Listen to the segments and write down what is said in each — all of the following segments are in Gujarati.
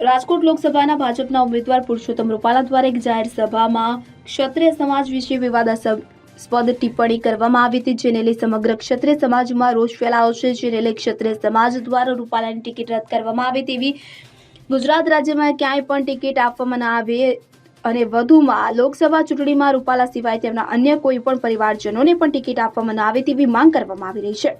રાજકોટ લોકસભાના ભાજપના ઉમેદવાર પુરુષોત્તમ રૂપાલા દ્વારા એક જાહેર સભામાં ક્ષત્રિય સમાજ વિશે વિવાદાસ્પદ ટિપ્પણી કરવામાં આવી હતી, જેને લઈ સમગ્ર ક્ષત્રિય સમાજમાં રોષ ફેલાયો છે. જેને લઈ ક્ષત્રિય સમાજ દ્વારા રૂપાલાની ટિકિટ રદ કરવામાં આવી તેવી ગુજરાત રાજ્યમાં ક્યાંય પણ ટિકિટ આપવામાં ના આવે અને વધુમાં લોકસભા ચૂંટણીમાં રૂપાલા સિવાય તેમના અન્ય કોઈ પણ પરિવારજનોને પણ ટિકિટ આપવામાં ના આવે તેવી માંગ કરવામાં આવી રહી છે.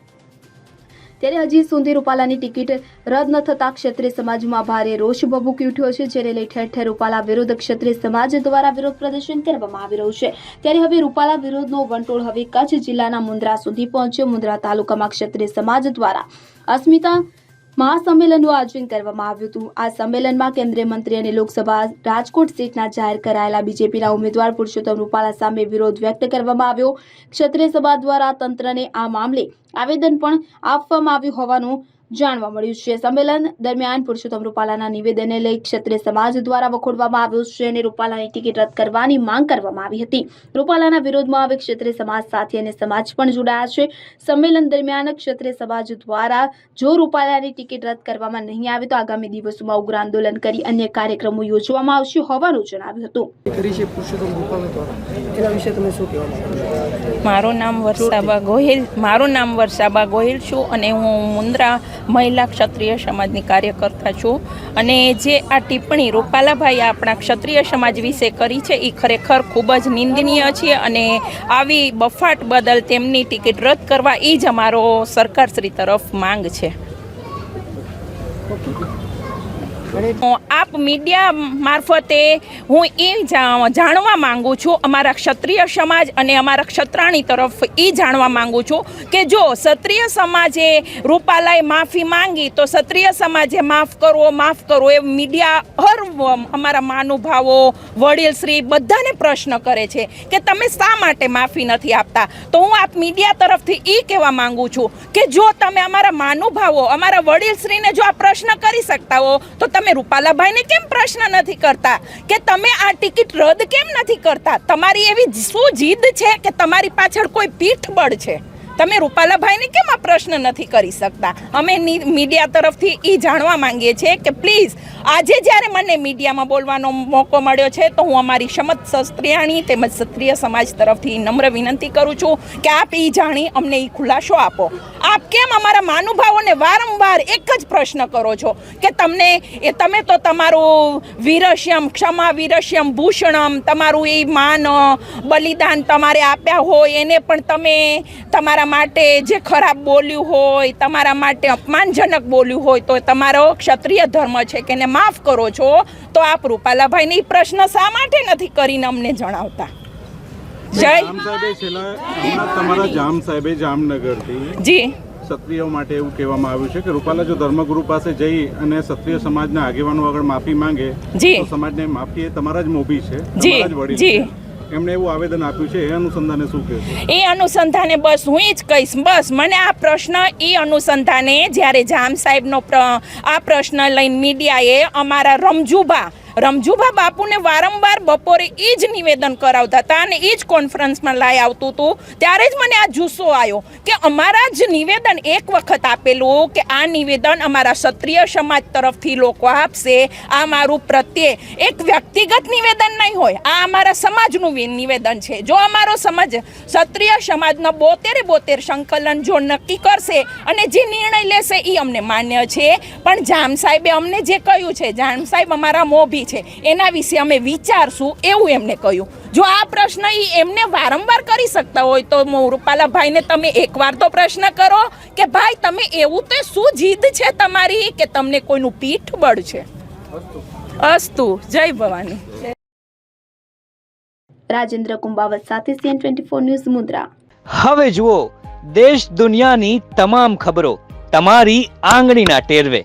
ત્યારે હજી સુધી રૂપાલાની ટિકિટ રદ ન થતા ક્ષત્રિય સમાજમાં ભારે રોષ ભભૂકી ઉઠ્યો છે, જેને લઈ ઠેર ઠેર રૂપાલા વિરુદ્ધ ક્ષત્રિય સમાજ દ્વારા વિરોધ પ્રદર્શન કરવામાં આવી રહ્યું છે. ત્યારે હવે રૂપાલા વિરોધનો વંટોળ હવે કચ્છ જિલ્લાના મુન્દ્રા સુધી પહોંચ્યો. મુન્દ્રા તાલુકામાં ક્ષત્રિય સમાજ દ્વારા અસ્મિતા મહાસંમેલનનું આયોજન કરવામાં આવ્યું હતું. આ સંમેલનમાં કેન્દ્રીય મંત્રી અને લોકસભા રાજકોટ સીટના જાહેર કરાયેલા બીજેપીના ઉમેદવાર પુરુષોત્તમ રૂપાલા સામે વિરોધ વ્યક્ત કરવામાં આવ્યો. ક્ષત્રિય સભા દ્વારા તંત્રને આ મામલે આવેદન પણ આપવામાં આવ્યું હોવાનું જાણવા મળ્યું છે. સંમેલન દરમિયાન પુરુષોત્તમ રૂપાલાના નિવેદનને લઈ ક્ષત્રિય સમાજ દ્વારા વખોડવામાં આવ્યો છે અને રૂપાલાની ટિકિટ રદ કરવાની માંગ કરવામાં આવી હતી. રૂપાલાના વિરોધમાં હવે ક્ષત્રિય સમાજ સાથે અને સમાજ પણ જોડાયા છે. સંમેલન દરમિયાન ક્ષત્રિય સમાજ દ્વારા જો રૂપાલાની ટિકિટ રદ કરવામાં નહીં આવે તો આગામી દિવસોમાં ઉગ્ર આંદોલન કરી અન્ય કાર્યક્રમો યોજવામાં આવશે હોવાનું જણાવ્યું હતું. મારું નામ વર્ષાબા ગોહિલ મારું નામ વર્ષાબા ગોહિલ છું અને હું મુન્દ્રા મહિલા ક્ષત્રિય સમાજની કાર્યકર્તા છું. અને જે આ ટિપ્પણી રૂપાલાભાઈ આપણા ક્ષત્રિય સમાજ વિશે કરી છે એ ખરેખર ખૂબ જ નિંદનીય છે અને આવી બફાટ બદલ તેમની ટિકિટ રદ કરવા એ જ અમારો સરકારશ્રી તરફ માંગ છે. આપ મીડિયા મારફતે હું એ જાણવા માંગુ છું, અમારા ક્ષત્રિય સમાજ અને અમારા ક્ષત્રાણી તરફ એ જાણવા માંગુ છું કે જો ક્ષત્રિય સમાજે રૂપાલાએ માફી માંગી, તો ક્ષત્રિય સમાજે માફ કરવો માફ કરવો એ મીડિયા હર અમારા મહાનુભાવો, વડીલ શ્રી બધાને પ્રશ્ન કરે છે કે તમે શા માટે માફી નથી આપતા? તો હું આપ મીડિયા તરફથી એ કહેવા માંગુ છું કે જો તમે અમારા મહાનુભાવો, અમારા વડીલશ્રીને જો આ પ્રશ્ન કરી શકતા હો, તો તમે રૂપાલાભાઈને કેમ પ્રશ્ન નથી કરતા? કે તમે આ ટિકિટ રદ કેમ નથી કરતા? તમારી એવી શું જીદ છે કે તમારી પાછળ કોઈ પીઠબળ છે? તમે રૂપાલાભાઈને કેમ આ પ્રશ્ન નથી કરી શકતા? અમે મીડિયા તરફથી એ જાણવા માંગીએ છીએ કે પ્લીઝ, આજે જ્યારે મને મીડિયામાં બોલવાનો મોકો મળ્યો છે, તો હું અમારી સમત સસ્ત્રિયાણી તેમજ ક્ષત્રિય સમાજ તરફથી નમ્ર વિનંતી કરું છું કે આપ એ જાણી અમને એ ખુલાસો આપો. આપ કેમ અમારા મહાનુભાવોને વારંવાર એક જ પ્રશ્ન કરો છો કે તમને એ તમે તો તમારું વીરસ્યમ ક્ષમા વીરસ્યમ ભૂષણમ, તમારું એ માન, બલિદાન તમારે આપ્યા હોય, એને પણ તમે તમારા માટે જે ખરાબ બોલ્યું હોય તમારા માટે અપમાનજનક બોલ્યું હોય તો તમારો ક્ષત્રિય ધર્મ છે કે એને માફ કરો છો તો આપ રૂપાલાભાઈને એ પ્રશ્ન શા માટે નથી કરીને અમને જણાવતા જય તમારા જામ સાહેબે જામનગરથી જી ક્ષત્રિયો માટે એવું કહેવામાં આવ્યું છે કે રૂપાલા જો ધર્મગુરુ પાસે જઈ અને ક્ષત્રિય સમાજના આગેવાનો આગળ માફી માંગે. તો સમાજને માફી એ તમારા જ મોભી છે તમારા જ છે. એમણે એવું આવેદન આપ્યું છે, એ અનુસંધાને શું કહેશો એ અનુસંધાને બસ હું જ કહીશ. બસ, મને આ પ્રશ્ન એ અનુસંધાને જ્યારે જામ સાહેબનો આ પ્રશ્ન લઈને મીડિયાએ અમારા રમજુભા રમજુભા બાપુને વારંવાર બપોરે એ જ નિવેદન કરાવતા હતા અને એ જ કોન્ફરન્સમાં લાઈ આવતું હતું. ત્યારે જ મને આ જુસ્સો આવ્યો કે અમારા જ નિવેદન એક વખત આપેલું કે આ નિવેદન અમારા ક્ષત્રિય સમાજ તરફથી લોકો આપશે. આ મારું પ્રત્યે એક વ્યક્તિગત નિવેદન નહીં હોય. આ અમારા સમાજનું નિવેદન છે. જો અમારો સમાજ ક્ષત્રિય સમાજનો બોતેરે બોતેર સંકલન જો નક્કી કરશે અને જે નિર્ણય લેશે એ અમને માન્ય છે. પણ જામ સાહેબે અમને જે કહ્યું છે, જામ સાહેબ અમારા મોભી છે. એના વિશે અમે વિચારશું એવું એમને કહ્યું. જો આ પ્રશ્ન એ એમને વારંવાર કરી શકતા હોય તો રૂપાલાભાઈને તમે એકવાર તો પ્રશ્ન કરો કે ભાઈ તમે એવું તો શું જીદ છે તમારી કે તમને કોઈનું પીઠ બળ છે? અસ્તુ. જય ભવાની. રાજેન્દ્ર કુંભાવત સાથે સીએન ટ્વેન્ટી ફોર ન્યૂઝ મુદ્રા. હવે જુઓ દેશ દુનિયાની તમામ ખબરો તમારી આંગળીના ટેરવે.